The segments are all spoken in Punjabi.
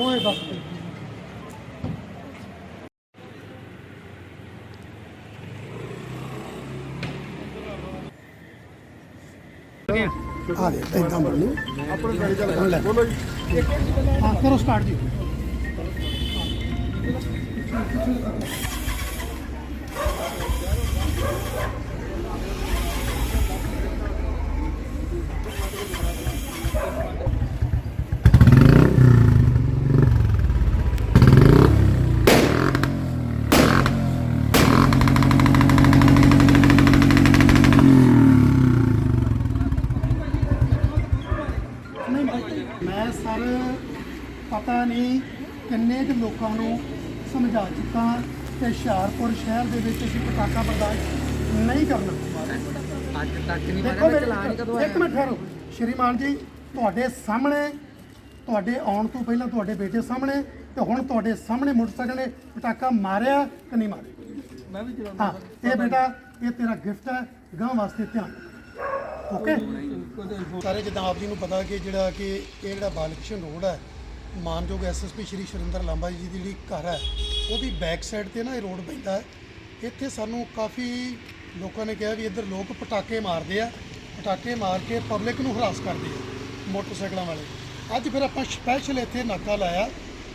ਦੋਵੇਂ ਵਕਤ ਆ ਦੇ ਇਦਾਂ ਬੋਲੂ ਆਪਣੇ ਗਾੜੀ ਚੱਲ ਬੋਲੋ ਜੀ। ਹਾਂ ਕਰੋ ਸਟਾਰਟ ਜੀ। ਮੈਂ ਸਰ ਪਤਾ ਨਹੀਂ ਕਿੰਨੇ ਕੁ ਲੋਕਾਂ ਨੂੰ ਸਮਝਾ ਚੁੱਕਾ ਕਿ ਹੁਸ਼ਿਆਰਪੁਰ ਸ਼ਹਿਰ ਦੇ ਵਿੱਚ ਅਸੀਂ ਪਟਾਕਾ ਬਰਦਾਸ਼ਤ ਨਹੀਂ ਕਰਨਾ ਅੱਜ ਤੱਕ ਨਹੀਂ ਦੇਖੋ ਮਾਰਿਆ ਮੇਰੇ ਕਦੋਂ ਇੱਕ ਮਿੰਟ ਠਹਿਰੋ। ਸ਼੍ਰੀਮਾਨ ਜੀ ਤੁਹਾਡੇ ਸਾਹਮਣੇ ਤੁਹਾਡੇ ਆਉਣ ਤੋਂ ਪਹਿਲਾਂ ਤੁਹਾਡੇ ਬੇਟੇ ਸਾਹਮਣੇ ਤੇ ਹੁਣ ਤੁਹਾਡੇ ਸਾਹਮਣੇ ਮੋਟਰਸਾਈਕਲ ਨੇ ਪਟਾਕਾ ਮਾਰਿਆ ਕਿ ਨਹੀਂ ਮਾਰਿਆ? ਮੈਂ ਵੀ ਚਲਾਉਂਦਾ ਹਾਂ ਇਹ ਬੇਟਾ ਇਹ ਤੇਰਾ ਗਿਫਟ ਹੈ ਗਾਂ ਵਾਸਤੇ ਧਿਆਨ ਓਕੇ? ਸਾਰੇ ਜਿੱਦਾਂ ਆਪ ਜੀ ਨੂੰ ਪਤਾ ਕਿ ਜਿਹੜਾ ਕਿ ਇਹ ਜਿਹੜਾ ਬਾਲਕ੍ਰਿਸ਼ਨ ਰੋਡ ਹੈ, ਮਾਨਯੋਗ ਐਸਐਸਪੀ ਸ਼੍ਰੀ ਸ਼ਰਿੰਦਰ ਲਾਂਬਾ ਜੀ ਦੀ ਜਿਹੜੀ ਘਰ ਹੈ, ਉਹਦੀ ਬੈਕ ਸਾਈਡ ਤੇ ਨਾ ਇਹ ਰੋਡ ਪੈਂਦਾ ਹੈ। ਇੱਥੇ ਸਾਨੂੰ ਕਾਫੀ ਲੋਕਾਂ ਨੇ ਕਿਹਾ ਵੀ ਇੱਧਰ ਲੋਕ ਪਟਾਕੇ ਮਾਰਦੇ ਆ, ਪਟਾਕੇ ਮਾਰ ਕੇ ਪਬਲਿਕ ਨੂੰ ਹਰਾਸ ਕਰਦੇ ਆ ਮੋਟਰਸਾਈਕਲਾਂ ਵਾਲੇ। ਅੱਜ ਫਿਰ ਆਪਾਂ ਸਪੈਸ਼ਲ ਇੱਥੇ ਨਾਕਾ ਲਾਇਆ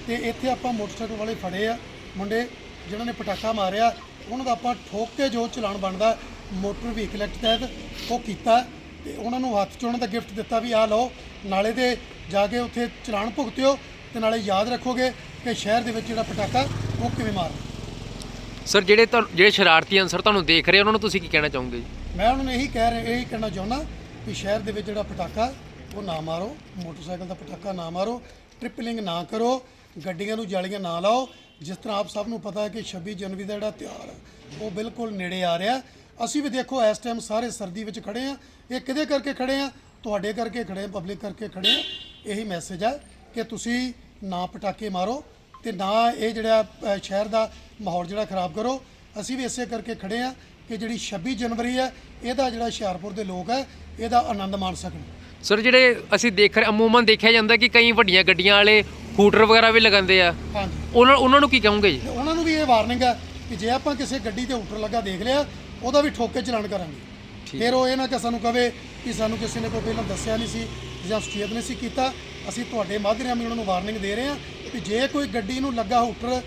ਤੇ ਇੱਥੇ ਆਪਾਂ ਮੋਟਰਸਾਈਕਲ ਵਾਲੇ ਫੜੇ ਆ। ਮੁੰਡੇ ਜਿਨ੍ਹਾਂ ਨੇ ਪਟਾਕਾ ਮਾਰਿਆ, ਉਹਨਾਂ ਦਾ ਆਪਾਂ ਠੋਕ ਕੇ ਜੋ ਚਲਾਨ ਬਣਦਾ, ਮੋਟਰ ਵਹੀਕਲ ਐਕਟ ਤਹਿਤ ਉਹ ਕੀਤਾ। ਤੇ ਉਹਨਾਂ ਨੂੰ ਹੱਥ 'ਚ ਉਹਨਾਂ ਦਾ ਗਿਫਟ ਦਿੱਤਾ ਵੀ ਆਹ ਲਓ ਨਾਲੇ ਤੇ ਜਾ ਕੇ ਉੱਥੇ ਚਲਾਨ ਭੁਗਤਿਓ ਤੇ ਨਾਲੇ ਯਾਦ ਰੱਖੋਗੇ ਕਿ ਸ਼ਹਿਰ ਦੇ ਵਿੱਚ ਜਿਹੜਾ ਪਟਾਕਾ ਉਹ ਕਿਵੇਂ ਮਾਰਨਾ ਸਰ ਜਿਹੜੇ ਤੁਹਾਨੂੰ ਜਿਹੜੇ ਸ਼ਰਾਰਤੀ ਅਨਸਰ ਤੁਹਾਨੂੰ ਦੇਖ ਰਹੇ ਉਹਨਾਂ ਨੂੰ ਤੁਸੀਂ ਕੀ ਕਹਿਣਾ ਚਾਹੋਗੇ ਜੀ? ਮੈਂ ਉਹਨਾਂ ਨੂੰ ਇਹੀ ਕਹਿ ਰਿਹਾ ਇਹੀ ਕਹਿਣਾ ਚਾਹੁੰਦਾ ਵੀ ਸ਼ਹਿਰ ਦੇ ਵਿੱਚ ਜਿਹੜਾ ਪਟਾਕਾ ਉਹ ਨਾ ਮਾਰੋ ਮੋਟਰਸਾਈਕਲ ਦਾ ਪਟਾਕਾ ਨਾ ਮਾਰੋ ਟ੍ਰਿਪਲਿੰਗ ਨਾ ਕਰੋ ਗੱਡੀਆਂ ਨੂੰ ਜਾਲੀਆਂ ਨਾ ਲਾਓ। ਜਿਸ ਤਰ੍ਹਾਂ ਆਪ ਸਭ ਨੂੰ ਪਤਾ ਹੈ ਕਿ 26 ਜਨਵਰੀ ਦਾ ਜਿਹੜਾ ਤਿਉਹਾਰ ਹੈ ਉਹ ਬਿਲਕੁਲ ਨੇੜੇ ਆ ਰਿਹਾ। ਅਸੀਂ ਵੀ ਦੇਖੋ ਇਸ ਟਾਈਮ ਸਾਰੇ ਸਰਦੀ ਵਿੱਚ ਖੜੇ ਆ ਇਹ ਕਿਹਦੇ ਕਰਕੇ ਖੜੇ ਆ ਤੁਹਾਡੇ ਕਰਕੇ ਖੜੇ ਪਬਲਿਕ ਕਰਕੇ ਖੜੇ ਆ ਇਹੀ ਮੈਸੇਜ ਹੈ ਕਿ ਤੁਸੀਂ ਨਾ ਪਟਾਕੇ ਮਾਰੋ ਤੇ ਨਾ ਇਹ ਜਿਹੜਾ ਸ਼ਹਿਰ ਦਾ ਮਾਹੌਲ ਜਿਹੜਾ ਖਰਾਬ ਕਰੋ। ਅਸੀਂ ਵੀ ਇਸੇ ਕਰਕੇ ਖੜੇ ਆ ਕਿ ਜਿਹੜੀ 26 ਜਨਵਰੀ ਹੈ ਇਹਦਾ ਜਿਹੜਾ ਹੁਸ਼ਿਆਰਪੁਰ ਦੇ ਲੋਕ ਹੈ ਇਹਦਾ ਆਨੰਦ ਮਾਣ ਸਕਣ। ਸਰ ਜਿਹੜੇ ਅਸੀਂ ਦੇਖ ਰਹੇ ਅਮੂਮਨ ਦੇਖਿਆ ਜਾਂਦਾ ਕਿ ਕਈ ਵੱਡੀਆਂ ਗੱਡੀਆਂ ਵਾਲੇ ਹੂਟਰ ਵਗੈਰਾ ਵੀ ਲਗਾਉਂਦੇ ਆ। ਹਾਂਜੀ। ਉਹਨਾਂ ਉਹਨਾਂ ਨੂੰ ਕੀ ਕਹੋਗੇ ਜੀ? ਉਹਨਾਂ ਨੂੰ ਵੀ ਇਹ ਵਾਰਨਿੰਗ ਹੈ ਕਿ ਜੇ ਆਪਾਂ ਕਿਸੇ ਗੱਡੀ ਤੇ ਉੱਟਰ ਲੱਗਾ ਦੇਖ ਲਿਆ ਉਹਦਾ ਵੀ ਠੋਕ ਚਲਾਨ ਕਰਾਂਗੇ। ਫਿਰ ਉਹ ਇਹ ਨਾ ਕਿ ਸਾਨੂੰ ਕਵੇ ਕਿ ਸਾਨੂੰ ਕਿਸੇ ਨੇ ਕੋਈ ਪਹਿਲਾਂ ਦੱਸਿਆ ਨਹੀਂ ਸੀ ਜਾਂ ਸੁਚੇਤ ਨਹੀਂ ਸੀ ਕੀਤਾ। ਅਸੀਂ ਤੁਹਾਡੇ ਮਾਧਿਅਮ ਰਾਹੀਂ ਉਹਨਾਂ ਨੂੰ ਵਾਰਨਿੰਗ ਦੇ ਰਹੇ ਹਾਂ ਕਿ ਜੇ ਕੋਈ ਗੱਡੀ ਨੂੰ ਲੱਗਾ ਹੂਟਰ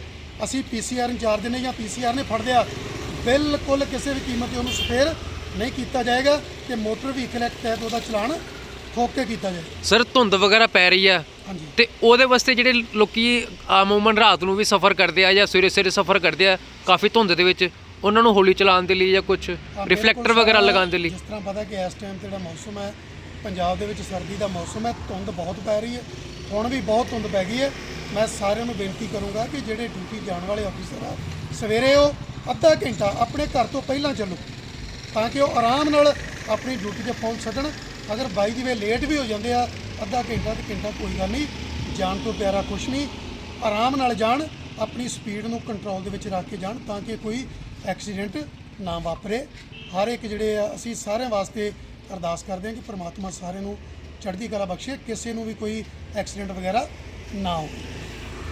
ਅਸੀਂ ਪੀਸੀਆਰ ਇੰਚਾਰਜ ਨੇ ਜਾਂ ਪੀਸੀਆਰ ਨੇ ਫੜ ਲਿਆ ਬਿਲਕੁਲ ਕਿਸੇ ਵੀ ਕੀਮਤ ਤੇ ਉਹਨੂੰ ਸਪੇਅਰ ਨਹੀਂ ਕੀਤਾ ਜਾਏਗਾ ਤੇ ਮੋਟਰ ਵਹੀਕਲ ਐਕਟ ਤਹਿਤ ਉਹਦਾ ਚਲਾਨ ਠੋਕ ਕੇ ਕੀਤਾ ਜਾਏਗਾ ਸਰ ਧੁੰਦ ਵਗੈਰਾ ਪੈ ਰਹੀ ਆ। ਤੇ ਉਹਦੇ ਵਾਸਤੇ ਜਿਹੜੇ ਲੋਕੀ ਅਮੂਮਨ ਰਾਤ ਨੂੰ ਵੀ ਸਫ਼ਰ ਕਰਦੇ ਆ ਜਾਂ ਸਵੇਰੇ ਸਵੇਰੇ ਸਫ਼ਰ ਕਰਦੇ ਆ ਕਾਫੀ ਧੁੰਦ ਦੇ ਵਿੱਚ ਉਹਨਾਂ ਨੂੰ ਹੌਲੀ ਚਲਾਉਣ ਦੇ ਲਈ ਜਾਂ ਕੁਝ ਰਿਫਲੈਕਟਰ ਵਗੈਰਾ ਲਗਾਉਣ ਦੇ ਲਈ। ਜਿਸ ਤਰ੍ਹਾਂ ਪਤਾ ਕਿ ਇਸ ਟਾਈਮ ਤੇ ਜਿਹੜਾ ਮੌਸਮ ਹੈ ਪੰਜਾਬ ਦੇ ਵਿੱਚ ਸਰਦੀ ਦਾ ਮੌਸਮ ਹੈ ਧੁੰਦ ਬਹੁਤ ਪੈ ਰਹੀ ਹੈ ਹੁਣ ਵੀ ਬਹੁਤ ਧੁੰਦ ਪੈ ਗਈ ਹੈ। ਮੈਂ ਸਾਰਿਆਂ ਨੂੰ ਬੇਨਤੀ ਕਰੂੰਗਾ ਕਿ ਜਿਹੜੇ ਡਿਊਟੀ ਜਾਣ ਵਾਲੇ ਅਫੀਸਰ ਆ ਸਵੇਰੇ ਉਹ ਅੱਧਾ ਘੰਟਾ ਆਪਣੇ ਘਰ ਤੋਂ ਪਹਿਲਾਂ ਚੱਲੋ ਤਾਂ ਕਿ ਉਹ ਆਰਾਮ ਨਾਲ ਆਪਣੀ ਡਿਊਟੀ ਤੇ ਪਹੁੰਚ ਸਕਣ। ਅਗਰ ਬਾਈ ਦੀ ਵੇ ਲੇਟ ਵੀ ਹੋ ਜਾਂਦੇ ਆ ਅੱਧਾ ਘੰਟਾ ਤੇ ਘੰਟਾ ਕੋਈ ਗੱਲ ਨਹੀਂ ਜਾਣ ਤੋਂ ਪਿਆਰਾ ਕੁਛ ਨਹੀਂ ਆਰਾਮ ਨਾਲ ਜਾਣ ਆਪਣੀ ਸਪੀਡ ਨੂੰ ਕੰਟਰੋਲ ਦੇ ਵਿੱਚ ਰੱਖ ਕੇ ਜਾਣ ਤਾਂ ਕਿ ਕੋਈ ਐਕਸੀਡੈਂਟ ਨਾ ਵਾਪਰੇ। ਹਰ ਇੱਕ ਜਿਹੜੇ ਆ, ਅਸੀਂ ਸਾਰਿਆਂ ਵਾਸਤੇ ਅਰਦਾਸ ਕਰਦੇ ਹਾਂ ਕਿ ਪ੍ਰਮਾਤਮਾ ਸਾਰਿਆਂ ਨੂੰ ਚੜ੍ਹਦੀ ਕਲਾ ਬਖਸ਼ੇ, ਕਿਸੇ ਨੂੰ ਵੀ ਕੋਈ ਐਕਸੀਡੈਂਟ ਵਗੈਰਾ ਨਾ ਹੋਵੇ।